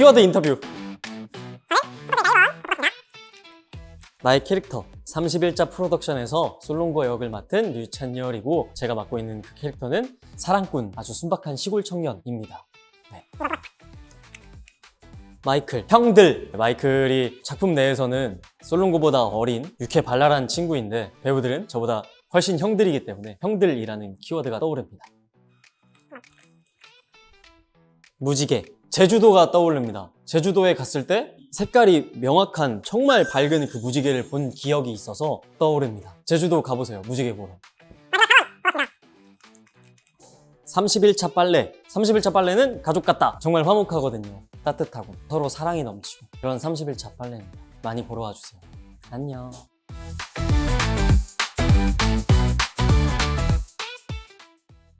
키워드 인터뷰. 나의 캐릭터 31자 프로덕션에서 솔롱거 역을 맡은 류찬열이고 제가 맡고 있는 그 캐릭터는 사랑꾼 아주 순박한 시골 청년입니다. 네. 마이클 형들 마이클이 작품 내에서는 솔롱거보다 어린 유쾌 발랄한 친구인데 배우들은 저보다 훨씬 형들이기 때문에 형들이라는 키워드가 떠오릅니다. 무지개 제주도가 떠오릅니다. 제주도에 갔을 때 색깔이 명확한 정말 밝은 그 무지개를 본 기억이 있어서 떠오릅니다. 제주도 가보세요. 무지개 보러. 31차 빨래. 31차 빨래는 가족 같다. 정말 화목하거든요. 따뜻하고 서로 사랑이 넘치고 그런 31차 빨래입니다. 많이 보러 와주세요. 안녕.